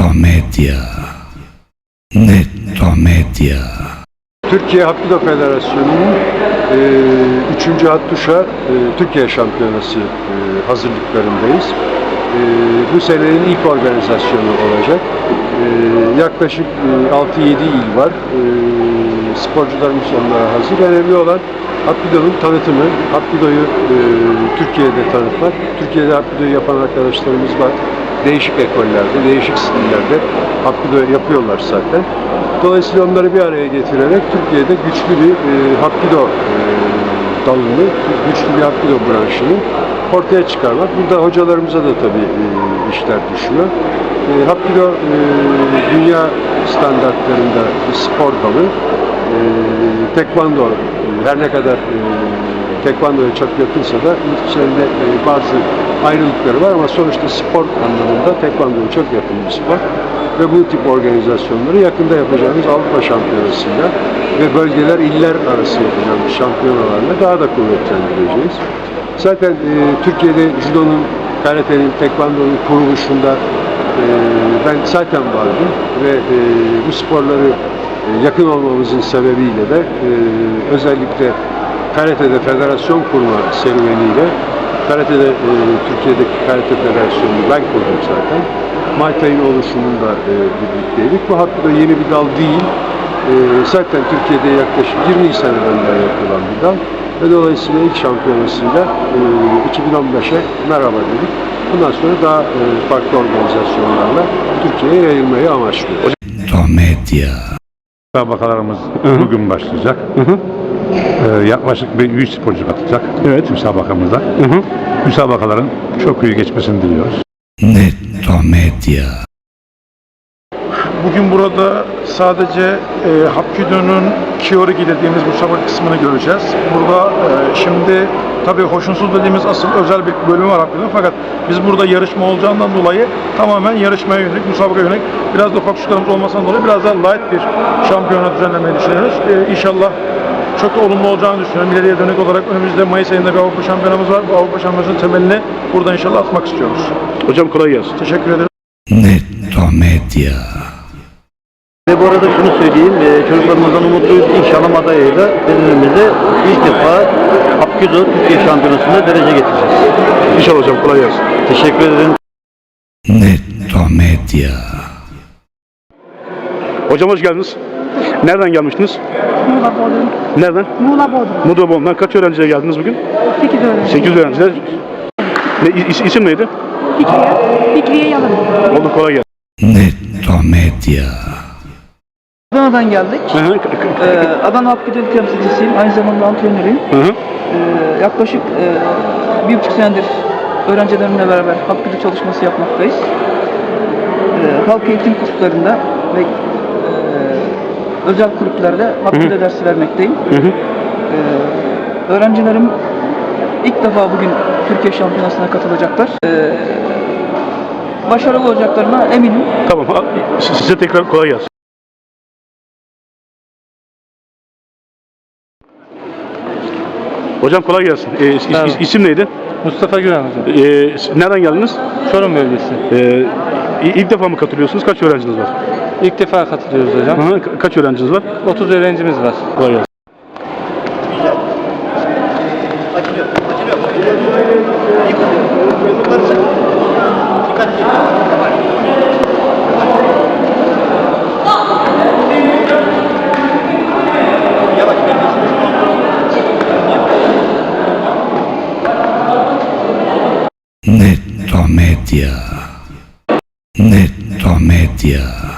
Netomedia. Netomedia. Türkiye Hapkido Federasyonu'nun e, 3. Hattuşa e, Türkiye Şampiyonası e, hazırlıklarındayız. E, bu senenin ilk organizasyonu olacak. E, yaklaşık e, 6-7 il var. E, sporcularımız onlara hazır. Önemli olan Hapkido'nun tanıtımı, Hapkido'yu e, Türkiye'de tanıtmak. Türkiye'de Hapkido'yu yapan arkadaşlarımız var. Değişik ekollerde, değişik stillerde Hapkido yapıyorlar zaten. Dolayısıyla onları bir araya getirerek Türkiye'de güçlü bir e, Hapkido e, dalını, güçlü bir Hapkido branşını ortaya çıkarmak. Burada hocalarımıza da tabii e, işler düşüyor. E, Hapkido e, dünya standartlarında bir spor dalı. E, tekvando her ne kadar e, tekvandoya çok yakınsa da içlerinde e, bazı ayrılıkları var ama sonuçta spor anlamında tekvandoya çok yakın bir spor ve bu tip organizasyonları yakında yapacağımız Avrupa Şampiyonası'yla ve bölgeler iller arası yapacağımız şampiyonalarla daha da kuvvetlendireceğiz. Zaten e, Türkiye'de judonun, karatenin, tekvandonun kuruluşunda e, ben zaten vardım ve e, bu sporları yakın olmamızın sebebiyle de e, özellikle karatede federasyon kurma serüveniyle karatede e, Türkiye'deki karate federasyonunu ben kurdum zaten. Muay Thai'nin oluşumunda e, birlikteydik. Bu hakkında yeni bir dal değil. E, zaten Türkiye'de yaklaşık 20 seneden beri yapılan bir dal. Ve dolayısıyla ilk şampiyonasıyla e, 2015'e merhaba dedik. Bundan sonra daha e, farklı organizasyonlarla Türkiye'ye yayılmayı amaçlıyoruz. Netomedia. Müsabakalarımız bugün başlayacak. Ee, yaklaşık bir 100 sporcu katılacak evet. müsabakamıza. Müsabakaların çok iyi geçmesini diliyoruz. Netomedia. Bugün burada sadece e, Hapkido'nun Kyorigi dediğimiz müsabaka kısmını göreceğiz. Burada e, şimdi tabii hoşnutsuz dediğimiz asıl özel bir bölümü var Hapkido'nun fakat biz burada yarışma olacağından dolayı tamamen yarışmaya yönelik, müsabaka yönelik biraz da ufak şutlarımız olmasından dolayı biraz daha light bir şampiyona düzenlemeyi düşünüyoruz. E, inşallah çok da olumlu olacağını düşünüyorum. İleriye dönük olarak önümüzde Mayıs ayında bir Avrupa Şampiyonamız var. Bu Avrupa Şampiyonası'nın temelini burada inşallah atmak istiyoruz. Hocam kolay gelsin. Teşekkür ederim. Netomedia. Ve bu arada şunu söyleyeyim, e, çocuklarımızdan umutluyuz. İnşallah Madalya'yı da denizimizde ilk defa Hapkido Türkiye Şampiyonası'nda derece getireceğiz. İnşallah hocam kolay gelsin. Teşekkür ederim. Netomedia. Hocam hoş geldiniz. Nereden gelmiştiniz? Muğla Bodrum. Nereden? Muğla Bodrum. Mudobon'dan kaç öğrenciyle geldiniz bugün? 8 öğrenci. 8 öğrenciler. Ne, is- isim neydi? Fikriye. Fikriye Yalın. Oldu kolay gelsin. Netomedia. Adana'dan geldik. Hı hı, Ee, Adana Hapkido temsilcisiyim. Aynı zamanda antrenörüyüm. hı hı. Ee, yaklaşık e, bir buçuk senedir öğrencilerimle beraber Hapkido çalışması yapmaktayız. Ee, halk eğitim kurslarında ve e, özel kulüplerde Hapkido dersi vermekteyim. Ee, öğrencilerim ilk defa bugün Türkiye Şampiyonası'na katılacaklar. Ee, başarılı olacaklarına eminim. Tamam. Size tekrar kolay gelsin. Hocam kolay gelsin. Ee, is- Evet. isim neydi? Mustafa Güven hocam. Ee, nereden geldiniz? Çorum bölgesi. Ee, ilk defa mı katılıyorsunuz? Kaç öğrenciniz var? İlk defa katılıyoruz Hı hocam. hı, ka- kaç öğrenciniz var? 30 öğrencimiz var. Kolay gelsin. Netto Media. Netto Media.